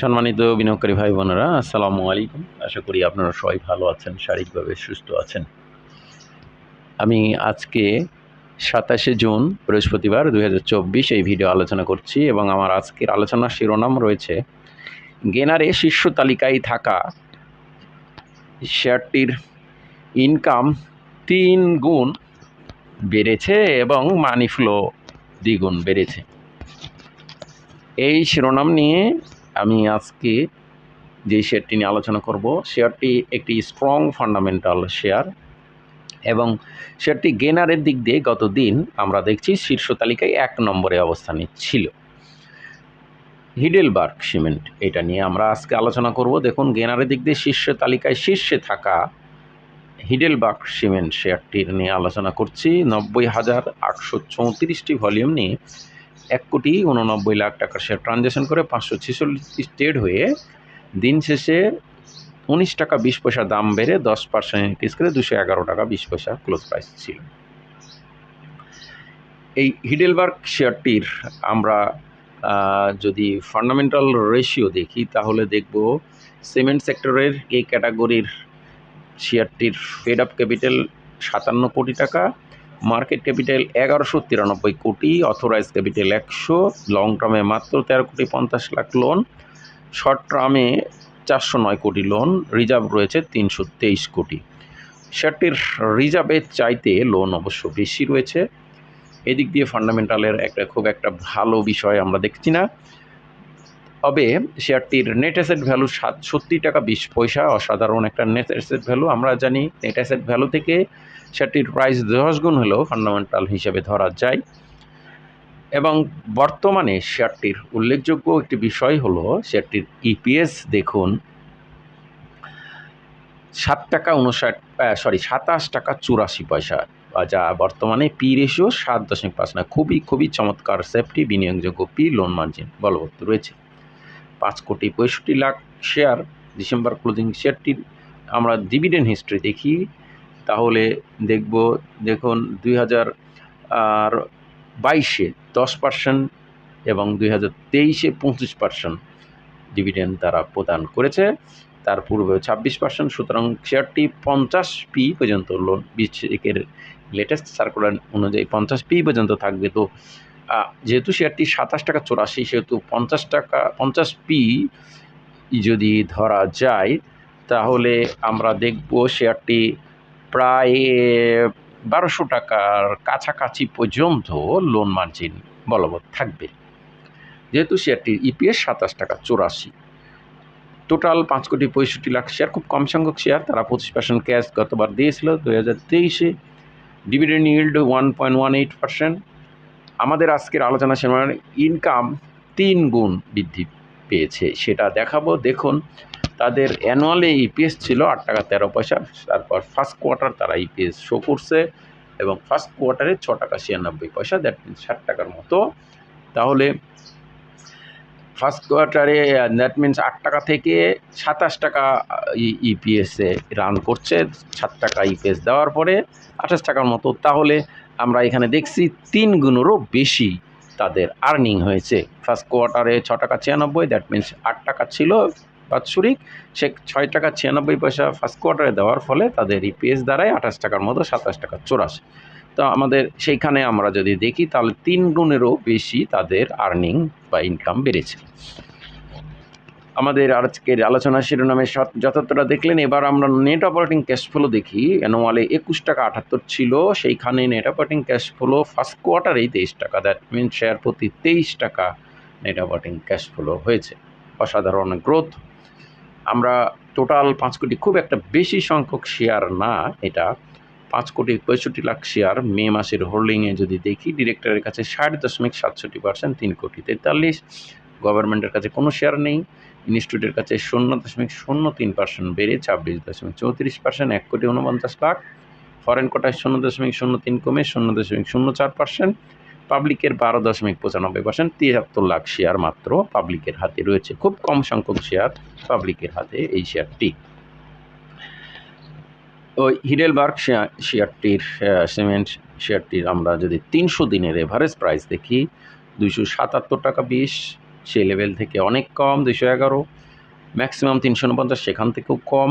সম্মানিত বিনিয়োগকারী ভাই বোনেরা, আসসালামু আলাইকুম। আশা করি আপনারা সবাই ভালো আছেন, শারীরিকভাবে সুস্থ আছেন। আমি আজকে সাতাশে জুন, বৃহস্পতিবার দু হাজার চব্বিশ এই ভিডিও আলোচনা করছি এবং আমার আজকের আলোচনার শিরোনাম রয়েছে, গেনারে শীর্ষ তালিকায় থাকা শেয়ারটির ইনকাম তিন গুণ বেড়েছে এবং মানি ফ্লো দ্বিগুণ বেড়েছে। এই শিরোনাম নিয়ে আমি আজকে যে শেয়ারটি নিয়ে আলোচনা করব শেয়ারটি একটি স্ট্রং ফান্ডামেন্টাল শেয়ার এবং শেয়ারটি গেনারের দিক দিয়ে গত দিন আমরা দেখছি শীর্ষ তালিকায় এক নম্বরে অবস্থানে ছিল। হিডেলবার্গ সিমেন্ট এটা নিয়ে আমরা আজকে আলোচনা করব। দেখুন গেনারের দিক দিয়ে শীর্ষ তালিকায় শীর্ষে থাকা হিডেলবার্গ সিমেন্ট শেয়ারটির নিয়ে আলোচনা করছি। নব্বই হাজার আটশো চৌত্রিশটি ভলিউম নিয়ে এক কোটি উননব্বই লাখ টাকার শেয়ার ট্রানজ্যাকশন করে পাঁচশো ছেচল্লিশ ট্রেড হয়ে দিন শেষে উনিশ টাকা বিশ পয়সা দাম বেড়ে দশ পার্সেন্ট ইনক্রিজ করে দুশো এগারো টাকা বিশ পয়সা ক্লোজ প্রাইস ছিল। এই হিডেলবার্গ শেয়ারটির আমরা যদি ফান্ডামেন্টাল রেশিও দেখি, তাহলে দেখব সিমেন্ট সেক্টরের এই ক্যাটাগরির শেয়ারটির ফেড আপ ক্যাপিটাল সাতান্ন কোটি টাকা মার্কেট ক্যাপিটাল এগারোশো তিরানব্বই কোটি অথরাইজ ক্যাপিটাল একশো, লং টার্মে মাত্র তেরো কোটি পঞ্চাশ লাখ লোন, শর্ট টার্মে চারশো নয় কোটি লোন, রিজার্ভ রয়েছে তিনশো তেইশ কোটি। শেয়ারটির রিজার্ভের চাইতে লোন অবশ্য বেশি রয়েছে। এদিক দিয়ে ফান্ডামেন্টালের একটা, খুব একটা ভালো বিষয় আমরা দেখছি না। তবে শেয়ারটির নেট অ্যাসেট ভ্যালু সাতষট্টি টাকা বিশ পয়সা, অসাধারণ একটা নেট অ্যাসেট ভ্যালু আমরা জানি নেট অ্যাসেট ভ্যালু থেকে শেয়ারটির প্রাইস দশ গুণ হলেও ফান্ডামেন্টাল হিসেবে ধরা যায়। এবং বর্তমানে শেয়ারটির উল্লেখযোগ্য একটি বিষয় হলো শেয়ারটির ইপিএস দেখুন, সাত টাকা উনষাট সরি সাতাশ টাকা চুরাশি পয়সা। যা বর্তমানে পি রেশিও সাত দশমিক পাঁচ না খুবই খুবই চমৎকার সেফটি বিনিয়োগযোগ্য পি লোন মার্জিন বলবৎ রয়েছে। পাঁচ কোটি পঁয়ষট্টি লাখ শেয়ার ডিসেম্বর ক্লোজিং শেয়ারটির আমরা ডিভিডেন্ড হিস্ট্রি দেখি। তাহলে দেখব, দেখুন দুই হাজার আর বাইশে দশ পার্সেন্ট এবং দুই হাজার তেইশে পঁচিশ পার্সেন্ট ডিভিডেন্ড তারা প্রদান করেছে। তার পূর্বে ছাব্বিশ পার্সেন্ট সুতরাং শেয়ারটি পঞ্চাশ পি পর্যন্ত লোন বিশেকের লেটেস্ট সার্কুলার অনুযায়ী পঞ্চাশ পি পর্যন্ত থাকবে। তো যেহেতু শেয়ারটি সাতাশ টাকা চৌরাশি, সেহেতু পঞ্চাশ টাকা, পঞ্চাশ পি যদি ধরা যায়, তাহলে আমরা দেখব শেয়ারটি প্রায় বারোশো টাকার কাছাকাছি পর্যন্ত লোন মার্জিন বলবৎ থাকবে। যেহেতু শেয়ারটির ইপিএস সাতাশ টাকা চৌরাশি। টোটাল পাঁচ কোটি পঁয়ষট্টি লাখ শেয়ার খুব কম সংখ্যক শেয়ার তারা পঁচিশ পার্সেন্ট ক্যাশ গতবার দিয়েছিল দু হাজার তেইশে। Dividend yield one point one eight percent আমাদের আজকের আলোচনা সময় ইনকাম তিন গুণ বৃদ্ধি পেয়েছে, সেটা দেখাবো। দেখুন তাদের অ্যানুয়ালি ইপিএস ছিল আট টাকা তেরো পয়সা। তারপর ফার্স্ট কোয়ার্টার তারা ইপিএস শো করছে এবং ফার্স্ট কোয়ার্টারে ছ টাকা ছিয়ানব্বই পয়সা দ্যাট মিনস ষাট টাকার মতো। তাহলে ফার্স্ট কোয়ার্টারে দ্যাট মিনস আট টাকা থেকে সাতাশ টাকা ইপিএসে রান করছে। সাত টাকা ইপিএস দেওয়ার পরে আঠাশ টাকার মতো। তাহলে আমরা এখানে দেখছি তিন গুণেরও বেশি তাদের আর্নিং হয়েছে। ফার্স্ট কোয়ার্টারে ছ টাকা ছিয়ানব্বই দ্যাট মিনস আট টাকা ছিল। বাৎসরিক, সে ছয় টাকা ছিয়ানব্বই পয়সা ফার্স্ট কোয়ার্টারে দেওয়ার ফলে তাদের ইপিএস দ্বারাই আঠাশ টাকার মতো সাতাশ টাকা চৌরাশি। তো আমাদের সেইখানে আমরা যদি দেখি, তাহলে তিন গুণেরও বেশি তাদের আর্নিং বা ইনকাম বেড়েছে। আমাদের আজকের আলোচনা শিরোনামে যতটা দেখলেন। এবার আমরা নেট অপারেটিং ক্যাশ ফ্লো দেখি। অ্যানুয়ালে একুশ টাকা আটাত্তর ছিল। সেইখানে net operating cash flow first কোয়ার্টারেই তেইশ টাকা। দ্যাট মিন শেয়ার প্রতি তেইশ টাকা নেট অপারেটিং ক্যাশ ফ্লো হয়েছে। অসাধারণ গ্রোথ আমরা টোটাল পাঁচ কোটি, খুব একটা বেশি সংখ্যক শেয়ার না এটা। পাঁচ কোটি পঁয়ষট্টি লাখ শেয়ার মে মাসের হোল্ডিংয়ে যদি দেখি ডিরেক্টরের কাছে ষাট দশমিক সাতষট্টি পার্সেন্ট তিন কোটি তেতাল্লিশ। গভর্নমেন্টের কাছে কোনো শেয়ার নেই। ইনস্টিটিউটের কাছে শূন্য দশমিক শূন্য তিন পার্সেন্ট বেড়ে ছাব্বিশ দশমিক চৌত্রিশ পার্সেন্ট এক কোটি উনপঞ্চাশ লাখ। ফরেন কোটায় শূন্য দশমিক শূন্য তিন কমে শূন্য দশমিক শূন্য চার পার্সেন্ট পাবলিকের বারো দশমিক পঁচানব্বই পার্সেন্ট তিয়াত্তর লাখ শেয়ার মাত্র পাবলিকের হাতে রয়েছে। খুব কম সংখ্যক শেয়ার পাবলিকের হাতে এই শেয়ারটি ওই হিডেলবার্গ শেয়ারটির সিমেন্ট শেয়ারটির আমরা যদি তিনশো দিনের এভারেজ প্রাইস দেখি, দুইশো সাতাত্তর টাকা বিশ, সেই লেভেল থেকে অনেক কম, দুইশো এগারো ম্যাক্সিমাম তিনশো উনপঞ্চাশ, সেখান থেকেও কম।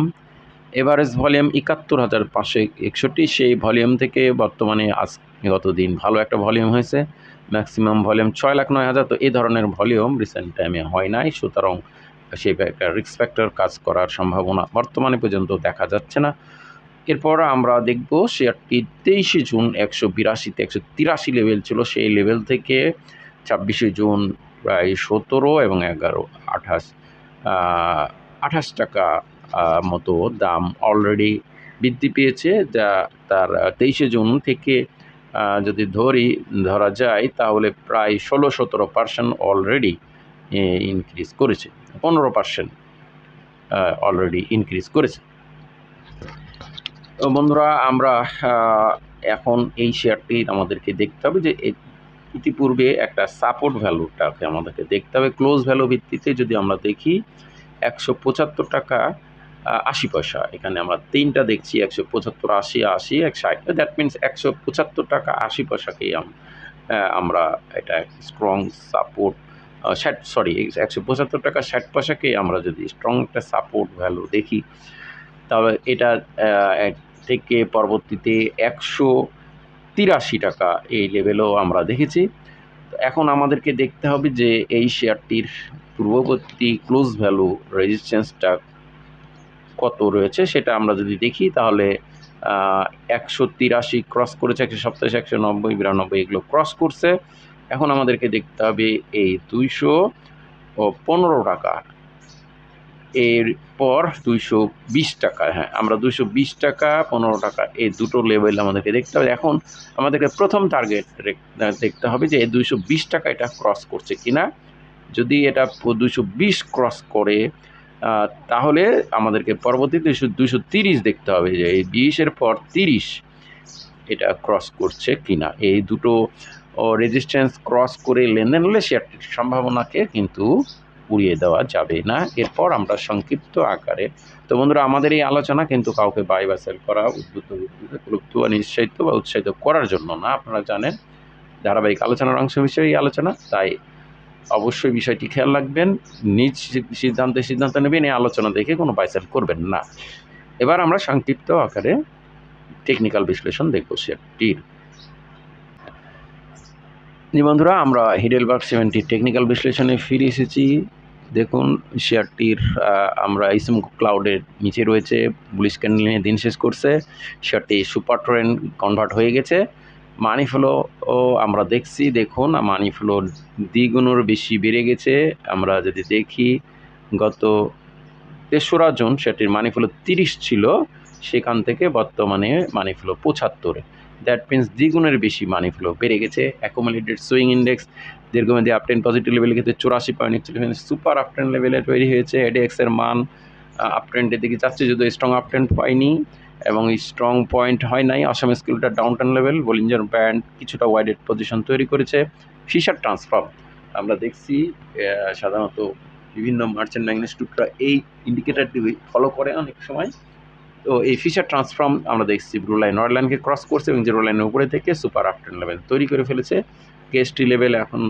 এভারেজ ভলিউম একাত্তর হাজার পাঁচশো একষট্টি, সেই ভলিউম থেকে বর্তমানে আজ গত দিন ভালো একটা ভলিউম হয়েছে। ম্যাক্সিমাম ভলিউম ছয় লাখ নয় হাজার, তো এই ধরনের ভলিউম রিসেন্ট টাইমে হয় নাই। সুতরাং সেই একটা রিক্স ফ্যাক্টর কাজ করার সম্ভাবনা বর্তমানে পর্যন্ত দেখা যাচ্ছে না। এরপর আমরা দেখব শেয়ারটি তেইশে জুন একশো বিরাশিতে, একশো তিরাশি লেভেল ছিল। সেই লেভেল থেকে ছাব্বিশে জুন প্রায় সতেরো এবং এগারো, আঠাশ আঠাশ টাকা মতো দাম অলরেডি বৃদ্ধি পেয়েছে, যা তার তেইশে জুন থেকে যদি ধরি, ধরা যায়, তাহলে প্রায় ষোলো সতেরো পার্সেন্ট অলরেডি ইনক্রিজ করেছে। পনেরো পার্সেন্ট অলরেডি ইনক্রিজ করেছে। বন্ধুরা, আমরা এখন এই শেয়ারটি আমাদেরকে দেখতে হবে যে ইতিপূর্বে একটা সাপোর্ট ভ্যালুটাকে আমাদেরকে দেখতে হবে। ক্লোজ ভ্যালু ভিত্তিতে যদি আমরা দেখি, একশো পঁচাত্তর টাকা আশি পয়সা। এখানে আমরা তিনটা দেখছি, একশো পঁচাত্তর, আশি আশি, এক ষাট। দ্যাট মিনস একশো পঁচাত্তর টাকা আশি পয়সাকেই আমরা এটা স্ট্রং সাপোর্ট ষাট সরি একশো পঁচাত্তর টাকা ষাট পয়সাকে আমরা যদি স্ট্রং একটা সাপোর্ট ভ্যালু দেখি তবে এটা থেকে পরবর্তীতে একশো তিরাশি টাকা এই লেভেলও আমরা দেখেছি। এখন আমাদেরকে দেখতে হবে যে এই শেয়ারটির পূর্ববর্তী ক্লোজ ভ্যালু রেজিস্ট্যান্সটা কত রয়েছে সেটা আমরা যদি দেখি তাহলে একশো তিরাশি ক্রস করেছে, একশো সপ্তাশ একশো নব্বই, বিরানব্বই এগুলো ক্রস করছে। এখন আমাদেরকে দেখতে হবে এই দুইশো ও পনেরো টাকা। এরপর দুইশো বিশ টাকা হ্যাঁ আমরা দুইশো বিশ টাকা, পনেরো টাকা, এই দুটো লেভেল আমাদেরকে দেখতে হবে। এখন আমাদেরকে প্রথম টার্গেট দেখতে হবে যে এই দুইশো বিশ টাকা এটা ক্রস করছে কিনা। যদি এটা দুইশো বিশ ক্রস করে তাহলে আমাদেরকে পরবর্তী দুইশো দুইশো তিরিশ দেখতে হবে যে এই বিশের পর তিরিশ এটা ক্রস করছে কিনা। এই দুটো রেজিস্ট্যান্স ক্রস করে লেনদেন হলে শেয়ারটির সম্ভাবনাকে কিন্তু উড়িয়ে দেওয়া যাবে না। এরপর আমরা সংক্ষিপ্ত আকারে, তো বন্ধুরা, আমাদের এই আলোচনা কিন্তু কাউকে বাই বা সেল করা, উদ্বুদ্ধ উদ্বুদ্ধ বা নিশ্চিত বা উৎসাহিত করার জন্য না। আপনারা জানেন, ধারাবাহিক আলোচনার অংশ হিসেবে এই আলোচনা, তাই অবশ্যই বিষয়টি খেয়াল রাখবেন। নিজ সিদ্ধান্তে সিদ্ধান্ত নেবেন, এই আলোচনা দেখে কোনো বাই সেল করবেন না। এবার আমরা সংক্ষিপ্ত আকারে টেকনিক্যাল বিশ্লেষণ দেখব শেয়ারটির জি বন্ধুরা, আমরা হিডেলবার্গ সেভেন্টির টেকনিক্যাল বিশ্লেষণে ফিরে এসেছি। দেখুন, শেয়ারটির আমরা ইসম ক্লাউডের নিচে রয়েছে বুলিশ ক্যান্ডেল নিয়ে দিন শেষ করছে। শেয়ারটি সুপার ট্রেন কনভার্ট হয়ে গেছে। মানি ফ্লো ও আমরা দেখছি, দেখুন মানি ফ্লো দ্বিগুণের বেশি বেড়ে গেছে। আমরা যদি দেখি, গত তেসরা জুন সেটির মানি ফ্লো তিরিশ ছিল, সেখান থেকে বর্তমানে মানি ফ্লো পঁচাত্তরে। দ্যাট মিন্স দ্বিগুণের বেশি মানি ফ্লো বেড়ে গেছে। অ্যাকোমোলেটেড সুইং ইন্ডেক্স দীর্ঘমেয়াদী আপটেন পজিটিভ লেভেলের ক্ষেত্রে চুরাশি পয়েন্ট একচল্লিশ সুপার আপটেন লেভেলে তৈরি হয়েছে। এডিএক্সের মান আপট্রেন্ডের দিকে যাচ্ছে, যদিও স্ট্রং আপট্রেন্ড পাইনি। এবং স্ট্রং পয়েন্ট হয় নাই। আসাম স্কিলটা ডাউনটাউন লেভেল বলিঞ্জার ব্যান্ড কিছুটা ওয়াইডেড পজিশন তৈরি করেছে। ফিশার ট্রান্সফর্ম আমরা দেখছি সাধারণত বিভিন্ন মার্চেন্ট ম্যাগনেস্টুকরা এই ইন্ডিকেটারটি ফলো করে অনেক সময়। তো এই ফিশার ট্রান্সফর্ম আমরা দেখছি ব্লু লাইন অয়েল লাইনকে ক্রস করছে এবং জিরো লাইনের উপরে থেকে সুপার আফটার লেভেল তৈরি করে ফেলেছে। কেএসটি লেভেল এখন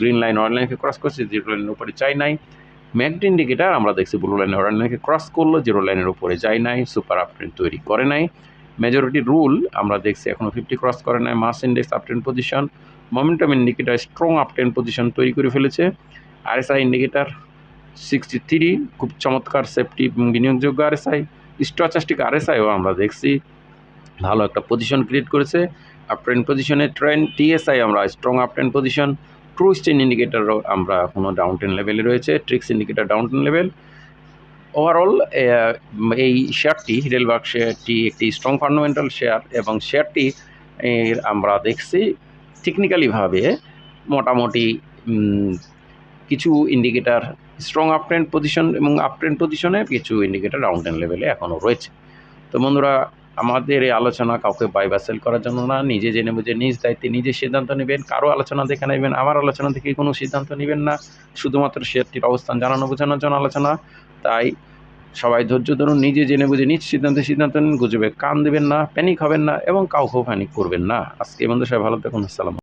গ্রিন লাইন অয়েল লাইনকে ক্রস করছে জিরো লাইনের উপরে চাই নাই। ম্যাগড ইন্ডিকেটার আমরা দেখছি ব্লু লাইন অয়েল লাইনকে ক্রস করল জিরো লাইনের উপরে যায় নাই সুপার আপট্রেন তৈরি করে নাই। মেজরিটি রুল আমরা দেখছি এখনও ফিফটি ক্রস করে নাই mass index uptrend position momentum indicator strong uptrend position তৈরি করে ফেলেছে। আরএসআই ইন্ডিকেটার সিক্সটি থ্রি খুব চমৎকার সেফটি বিনিয়োগযোগ্য আরএসআই স্টচাস্টিক আরএসআইও আমরা দেখছি ভালো একটা পজিশন ক্রিয়েট করেছে। আপট্রেন পজিশনে ট্রেন টিএসআই আমরা strong uptrend position true strength ইন্ডিকেটারও আমরা এখনও ডাউন টেন লেভেলে রয়েছে TRIX indicator down ten level overall এই শেয়ারটি হিডেলবার্গ শেয়ারটি একটি স্ট্রং ফান্ডামেন্টাল শেয়ার এবং শেয়ারটি এর আমরা দেখছি টেকনিক্যালিভাবে মোটামুটি কিছু ইন্ডিকেটার স্ট্রং আপট্রেন্ড পজিশন এবং আপট্রেন্ড পজিশনে কিছু ইন্ডিকেটার ডাউন টেন লেভেলে এখনও রয়েছে। তো বন্ধুরা আমাদের এই আলোচনা কাউকে বাইবাসেল করার জন্য না, নিজে জেনে বুঝে নিজ দায়িত্বে নিজে সিদ্ধান্ত নেবেন, কারও আলোচনা দেখে নেবেন, আমার আলোচনা থেকে কোনো সিদ্ধান্ত নেবেন না, শুধুমাত্র শেয়ারটির অবস্থান জানানো বোঝানোর জন্য আলোচনা। তাই সবাই ধৈর্য ধরুন, নিজে জেনে বুঝে নিজ সিদ্ধান্তে সিদ্ধান্ত নিন, গুজবে কান দেবেন না, প্যানিক হবেন না এবং কাউকেও প্যানিক করবেন না। আজকে বন্ধু সবাই ভালো থাকুন, আসসালাম